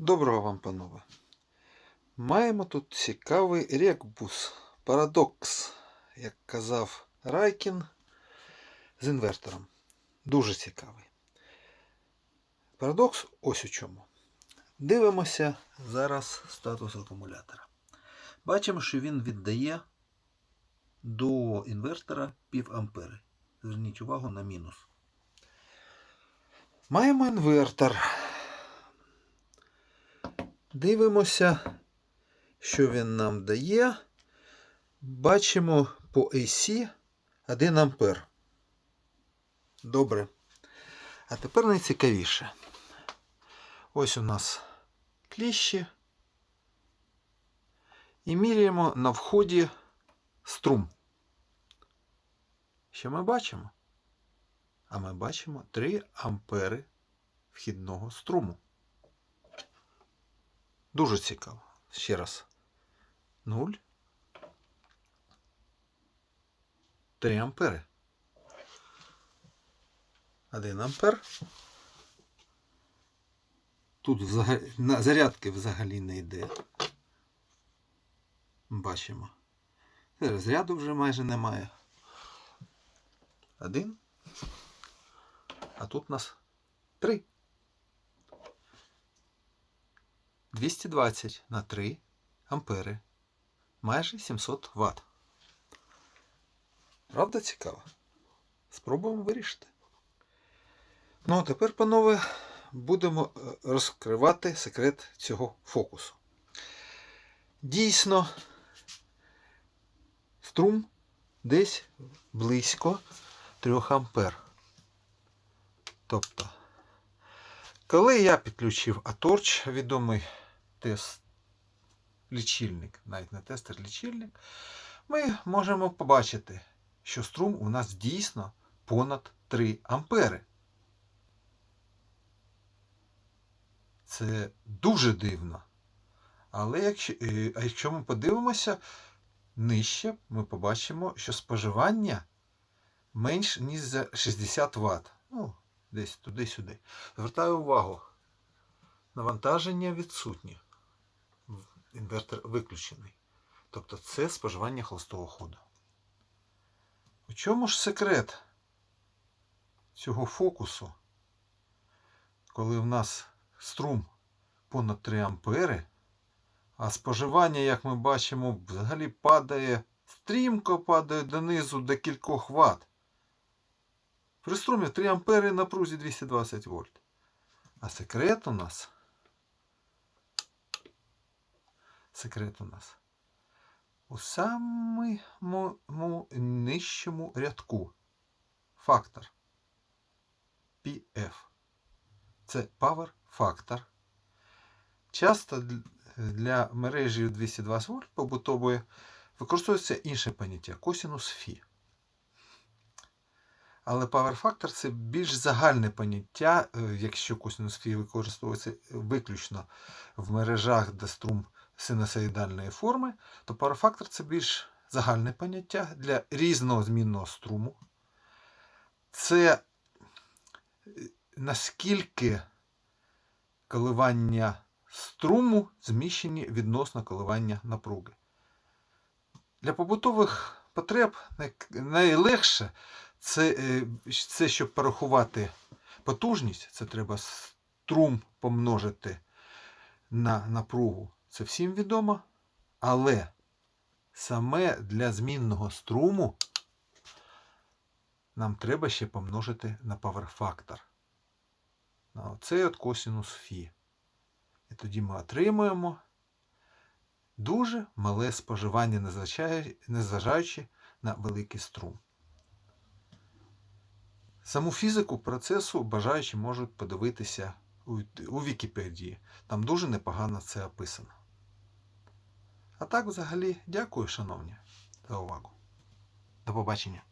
Доброго вам, панове. Маємо тут цікавий рекбус, парадокс, як казав Райкін, з інвертором. Дуже цікавий. Парадокс ось у чому. Дивимося зараз статус акумулятора. Бачимо, що він віддає до інвертора пів ампери. Зверніть увагу на мінус. Маємо інвертор. Дивимося, що він нам дає. Бачимо по AC 1 ампер. Добре. А тепер найцікавіше. Ось у нас кліщі. І міряємо на вході струм. Що ми бачимо? А ми бачимо 3 ампери вхідного струму. Дуже цікаво. Ще раз. 0. 3 ампери. 1 ампер. Тут взагалі, на зарядки взагалі не йде. Бачимо. Розряду вже майже немає. Один. А тут у нас три. 220 на 3 ампери. Майже 700 Вт. Правда цікаво? Спробуємо вирішити. Ну, а тепер, панове, будемо е, розкривати секрет цього фокусу. Дійсно, струм десь близько 3 ампер. Тобто, коли я підключив Аторч, відомий тест лічильник, навіть не тестер лічильник, ми можемо побачити, що струм у нас дійсно понад 3 ампери. Це дуже дивно. Але якщо, е, якщо ми подивимося нижче, ми побачимо, що споживання менш ніж за 60 Вт. Ну, десь туди-сюди. Звертаю увагу. Навантаження відсутнє. Інвертор виключений. Тобто це споживання холостого ходу. У чому ж секрет цього фокусу, коли в нас струм понад 3 ампери, а споживання, як ми бачимо, взагалі падає, стрімко падає донизу до кількох ватт. При струмі 3 ампери напрузі 220 вольт. А секрет у нас. Секрет у нас. У самому нижчому рядку. Фактор. PF. Це Power Factor. Часто для мережі 220 вольт побутової використовується інше поняття косінус Фі. Але Power Factor це більш загальне поняття, якщо косинус фі використовується виключно в мережах, де струм синусоїдальної форми, то Power Factor це більш загальне поняття для різного змінного струму. Це наскільки коливання струму зміщені відносно коливання напруги. Для побутових потреб найлегше це, це щоб порахувати потужність, це треба струм помножити на напругу. Це всім відомо. Але саме для змінного струму нам треба ще помножити на паверфактор. На оцей от косинус Фі. І тоді ми отримуємо дуже мале споживання, незважаючи на великий струм. Саму фізику процесу бажаючі можуть подивитися у, Вікіпедії. Там дуже непогано це описано. А так, взагалі, дякую, шановні, за увагу. До побачення.